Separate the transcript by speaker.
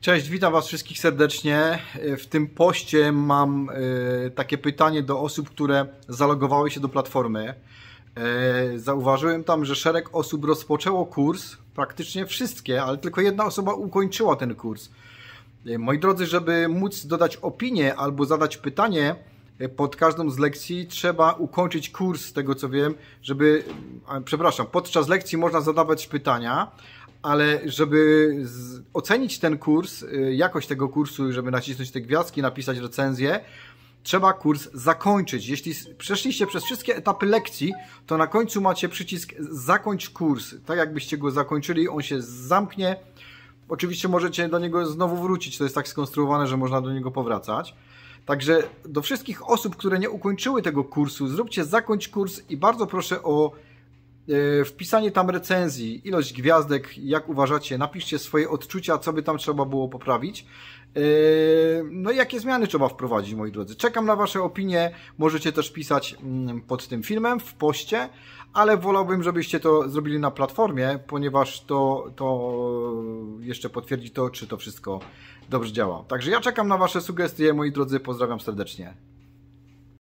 Speaker 1: Cześć, witam Was wszystkich serdecznie. W tym poście mam e, takie pytanie do osób, które zalogowały się do platformy. E, zauważyłem tam, że szereg osób rozpoczęło kurs, praktycznie wszystkie, ale tylko jedna osoba ukończyła ten kurs. E, moi drodzy, żeby móc dodać opinię albo zadać pytanie pod każdą z lekcji, trzeba ukończyć kurs, z tego co wiem, żeby, przepraszam, podczas lekcji można zadawać pytania, ale żeby ocenić ten kurs, y, jakość tego kursu, żeby nacisnąć te gwiazdki, napisać recenzję, trzeba kurs zakończyć. Jeśli przeszliście przez wszystkie etapy lekcji, to na końcu macie przycisk zakończ kurs. Tak jakbyście go zakończyli, on się zamknie. Oczywiście możecie do niego znowu wrócić. To jest tak skonstruowane, że można do niego powracać. Także do wszystkich osób, które nie ukończyły tego kursu, zróbcie zakończ kurs i bardzo proszę o wpisanie tam recenzji, ilość gwiazdek, jak uważacie, napiszcie swoje odczucia, co by tam trzeba było poprawić. E, no i jakie zmiany trzeba wprowadzić, moi drodzy. Czekam na Wasze opinie. Możecie też pisać mm, pod tym filmem, w poście, ale wolałbym, żebyście to zrobili na platformie, ponieważ to, to jeszcze potwierdzi to, czy to wszystko dobrze działa. Także ja czekam na Wasze sugestie, moi drodzy. Pozdrawiam serdecznie.